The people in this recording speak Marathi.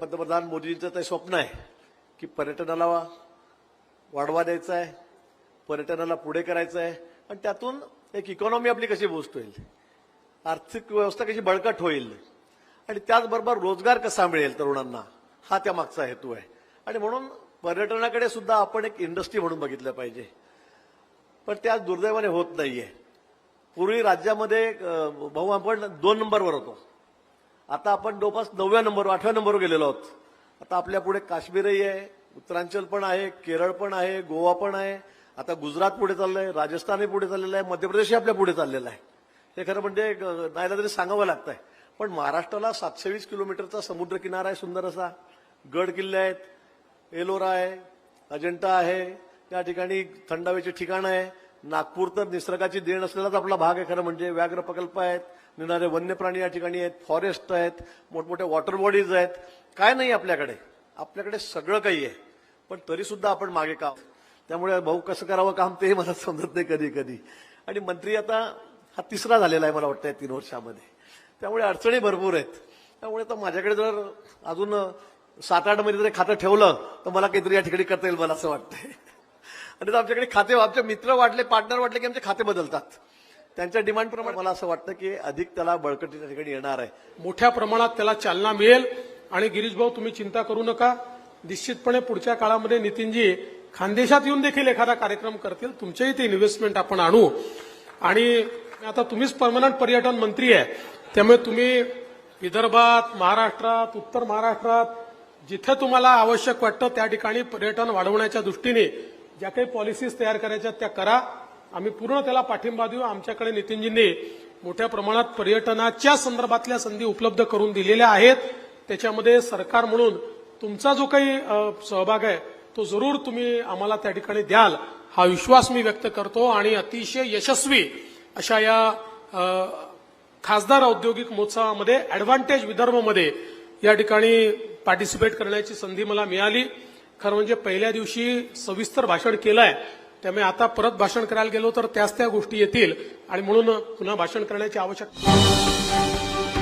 पंतप्रधान मोदींचं ते स्वप्न आहे की पर्यटनाला वाढवा द्यायचा आहे पर्यटनाला पुढे करायचं आहे आणि त्यातून एक इकॉनॉमी आपली कशी बूस्ट होईल? आर्थिक व्यवस्था कशी बळकट होईल? आणि त्याचबरोबर रोजगार कसा मिळेल तरुणांना? हा त्या मागचा हेतू आहे. आणि म्हणून पर्यटनाकडे सुद्धा आपण एक इंडस्ट्री म्हणून बघितलं पाहिजे. पण त्या दुर्दैवाने होत नाहीये. पूर्वी राज्यामध्ये भाऊ आपण दोन नंबरवर होतो. आता आपण जवळपास नवव्या नंबर आठव्या नंबरवर गेलेलो आहोत. आता आपल्या पुढे काश्मीरही आहे उत्तरांचल पण आहे केरळ पण आहे गोवा पण आहे. आता गुजरात पुढे चाललंय राजस्थानही पुढे चाललेलं आहे मध्य प्रदेशही आपल्या पुढे चाललेलं आहे. हे खरं म्हणजे एक, नाहीला तरी सांगावं लागतंय. पण महाराष्ट्राला सातशे वीस किलोमीटरचा समुद्र किनारा आहे सुंदर असा. गड किल्ले आहेत एलोरा आहे अजंठा आहे. त्या ठिकाणी थंड हवेची ठिकाणं आहे. नागपूर तर निसर्गाची देण असलेलाच आपला भाग आहे खरं म्हणजे. व्याघ्र प्रकल्प आहेत निनारे वन्य प्राणी या ठिकाणी आहेत फॉरेस्ट आहेत मोठमोठ्या वॉटर बॉडीज आहेत. काय नाही आपल्याकडे. आपल्याकडे सगळं काही आहे. पण तरी सुद्धा आपण मागे का? त्यामुळे भाऊ कसं करावं काम तेही मला समजत नाही कधी कधी. आणि मंत्री आता हा तिसरा झालेला आहे मला वाटतं या तीन वर्षामध्ये. त्यामुळे अडचणी भरपूर आहेत. त्यामुळे तर माझ्याकडे जर अजून सात आठ महिने जरी खातं ठेवलं तर मला काहीतरी या ठिकाणी करता येईल मला असं वाटतंय. आणि तर आमच्याकडे खाते आमचे मित्र वाटले पार्टनर वाटले की आमचे खाते बदलतात. त्यांच्या डिमांडप्रमाणे मला असं वाटतं की अधिक त्याला बळकटी त्या ठिकाणी येणार आहे. मोठ्या प्रमाणात त्याला चालना मिळेल. आणि गिरीश भाऊ तुम्ही चिंता करू नका. निश्चितपणे पुढच्या काळामध्ये नितीनजी खानदेशात येऊन देखील एखादा कार्यक्रम करतील. तुमच्याही ते इन्व्हेस्टमेंट आपण आणू. आणि आता तुम्हीच परमनंट पर्यटन मंत्री आहे. त्यामुळे तुम्ही विदर्भात महाराष्ट्रात उत्तर महाराष्ट्रात जिथे तुम्हाला आवश्यक वाटतं त्या ठिकाणी पर्यटन वाढवण्याच्या दृष्टीने ज्या काही पॉलिसीज तयार करायच्या त्या करा. आम्ही पूर्ण त्याला पाठिंबा देऊ. आमच्याकडे नितीनजींनी मोठ्या प्रमाणात पर्यटनाच्या संदर्भातल्या संधी उपलब्ध करून दिलेल्या आहेत. त्याच्यामध्ये सरकार म्हणून तुमचा जो काही सहभाग आहे तो जरूर तुम्ही आम्हाला त्या ठिकाणी द्याल. हा विश्वास मी व्यक्त करतो आणि अतिशय यशस्वी अशा या खासदार औद्योगिक महोत्सवामध्ये ऍडव्हान्टेज विदर्भमध्ये या ठिकाणी पार्टिसिपेट करण्याची संधी मला मिळाली. खरं म्हणजे पहिल्या दिवशी सविस्तर भाषण केलंय त्यामुळे आता परत भाषण करायला गेलो तर त्याच त्या गोष्टी येतील आणि म्हणून पुन्हा भाषण करण्याची आवश्यकता